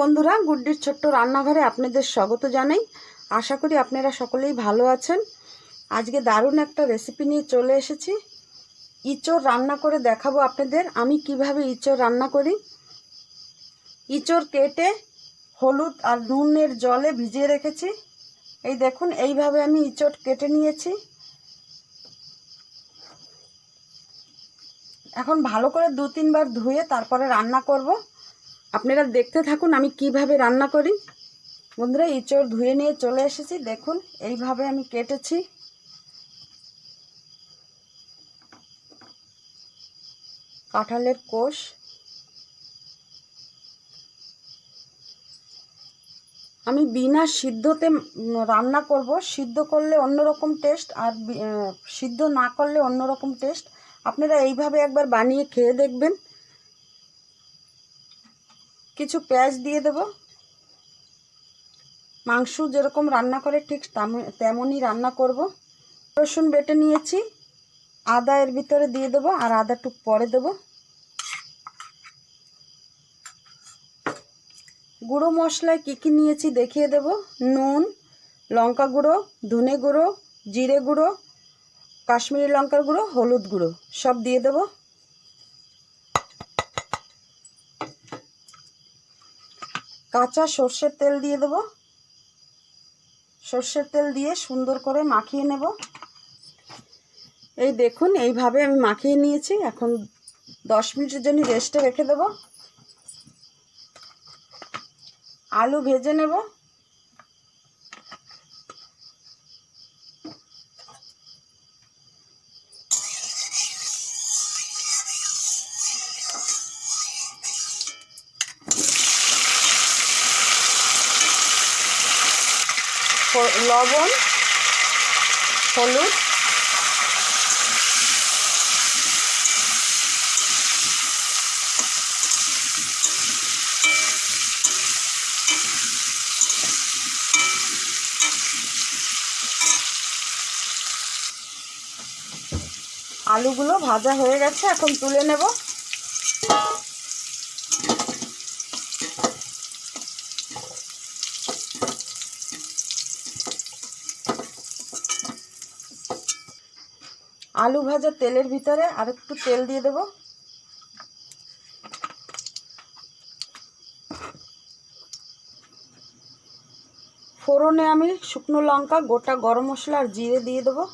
বন্ধুরা, গুড্ডির ছোট্ট রান্নাঘরে আপনাদের স্বাগত জানাই। আশা করি আপনারা সকলেই ভালো আছেন। আজকে দারুণ একটা রেসিপি নিয়ে চলে এসেছি। ইঁচড় রান্না করে দেখাবো আপনাদের, আমি কীভাবে ইঁচড় রান্না করি। ইঁচড় কেটে হলুদ আর নুনের জলে ভিজিয়ে রেখেছি। এই দেখুন, এইভাবে আমি ইঁচড় কেটে নিয়েছি। এখন ভালো করে দু তিনবার ধুয়ে তারপরে রান্না করব। আপনারা দেখতে থাকুন আমি কীভাবে রান্না করি। বন্ধুরা, ইঁচড় ধুয়ে নিয়ে চলে এসেছি। দেখুন, এইভাবে আমি কেটেছি। কাঁঠালের কোষ। আমি বিনা সিদ্ধতে রান্না করব। সিদ্ধ করলে অন্যরকম টেস্ট আর সিদ্ধ না করলে অন্যরকম টেস্ট। আপনারা এইভাবে একবার বানিয়ে খেয়ে দেখবেন। কিছু পেঁয়াজ দিয়ে দেব। মাংস যেরকম রান্না করে ঠিক তেমনই রান্না করব। রসুন বেটে নিয়েছি, আদা এর ভিতরে দিয়ে দেবো আর আদা টুক পরে দেব। গুঁড়ো মশলায় কী কী নিয়েছি দেখিয়ে দেব। নুন, লঙ্কা গুঁড়ো, ধনে গুঁড়ো, জিরে গুঁড়ো, কাশ্মীরি লঙ্কার গুঁড়ো, হলুদ গুঁড়ো সব দিয়ে দেবো। কাঁচা সর্ষের তেল দিয়ে দেব। সর্ষের তেল দিয়ে সুন্দর করে মাখিয়ে নেব। এই দেখুন, এইভাবে আমি মাখিয়ে নিয়েছি। এখন দশ মিনিটের জন্য রেস্টে রেখে দেব। আলু ভেজে নেব। লবণ হলুদ আলুগুলো ভাজা হয়ে গেছে এখন তুলে নেব। আলু ভাজা তেলের ভিতরে আর একটু তেল দিয়ে দেব। ফোড়নে আমি শুকনো লঙ্কা, গোটা গরম মশলা আর জিরে দিয়ে দেবো।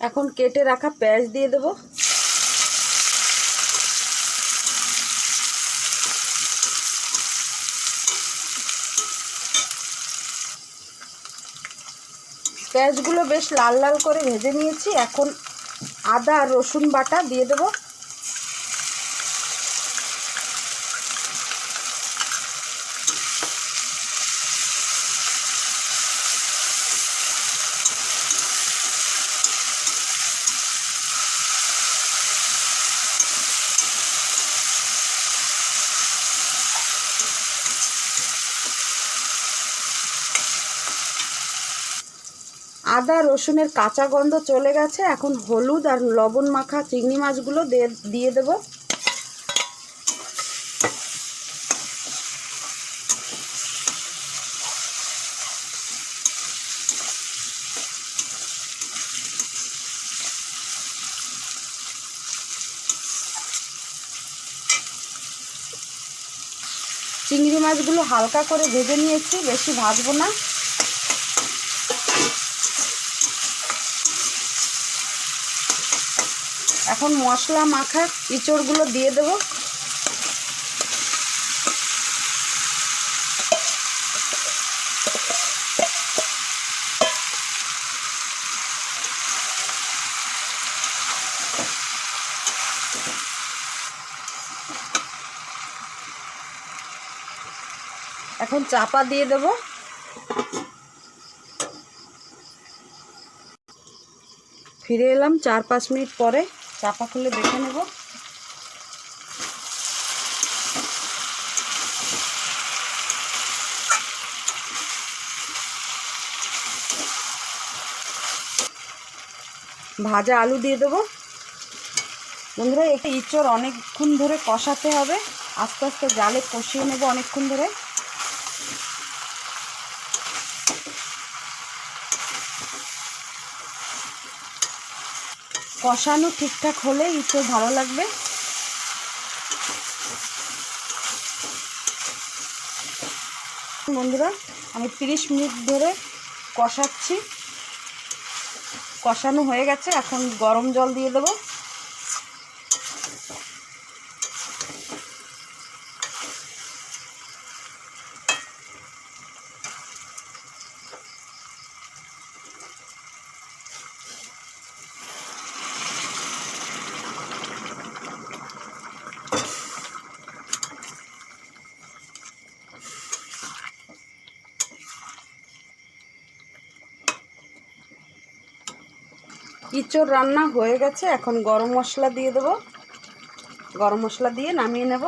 এখন কেটে রাখা পেঁয়াজ দিয়ে দেব। পেঁয়াজগুলো বেশ লাল লাল করে ভেজে নিয়েছি। এখন আদা আর রসুন বাটা দিয়ে দেব। আদা, রসুনের কাঁচা গন্ধ চলে গেছে। এখন হলুদ আর লবণ মাখা চিংড়ি মাছগুলো দিয়ে দেব। চিংড়ি মাছগুলো হালকা করে ভেজে নিয়েছি, বেশি ভাজবো না। এখন মশলা মাখা ইঁচড়গুলো দিয়ে দেব। এখন চাপা দিয়ে দেব। ফিরে এলাম চার পাঁচ মিনিট পরে। চাপা খুলে দেখে নেব। ভাজা আলু দিয়ে দেবো। বন্ধুরা একটা ইঁচড় অনেকক্ষণ ধরে কষাতে হবে। আস্তে আস্তে জালে কষিয়ে নেব অনেকক্ষণ ধরে। কষানো ঠিকঠাক হলে ইঁচড় ভালো লাগবে। বন্ধুরা, আমি তিরিশ মিনিট ধরে কষাচ্ছি। কষানো হয়ে গেছে, এখন গরম জল দিয়ে দেবো। ইঁচড় রান্না হয়ে গেছে। এখন গরম মশলা দিয়ে দেবো। গরম মশলা দিয়ে নামিয়ে নেব।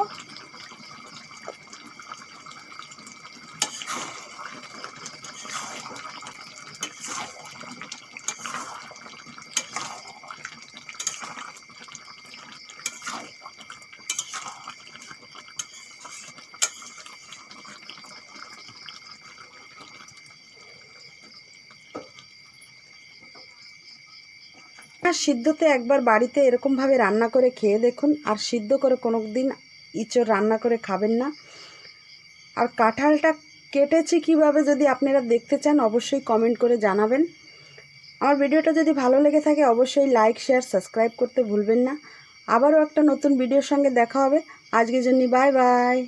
আর সিদ্ধতে একবার বাড়িতে এরকমভাবে রান্না করে খেয়ে দেখুন। আর সিদ্ধ করে কোনো দিন ইঁচড় রান্না করে খাবেন না। আর কাঁঠালটা কেটেছি কীভাবে যদি আপনারা দেখতে চান, অবশ্যই কমেন্ট করে জানাবেন। আমার ভিডিওটা যদি ভালো লেগে থাকে, অবশ্যই লাইক শেয়ার সাবস্ক্রাইব করতে ভুলবেন না। আবারও একটা নতুন ভিডিওর সঙ্গে দেখা হবে। আজকের জন্য বাই বাই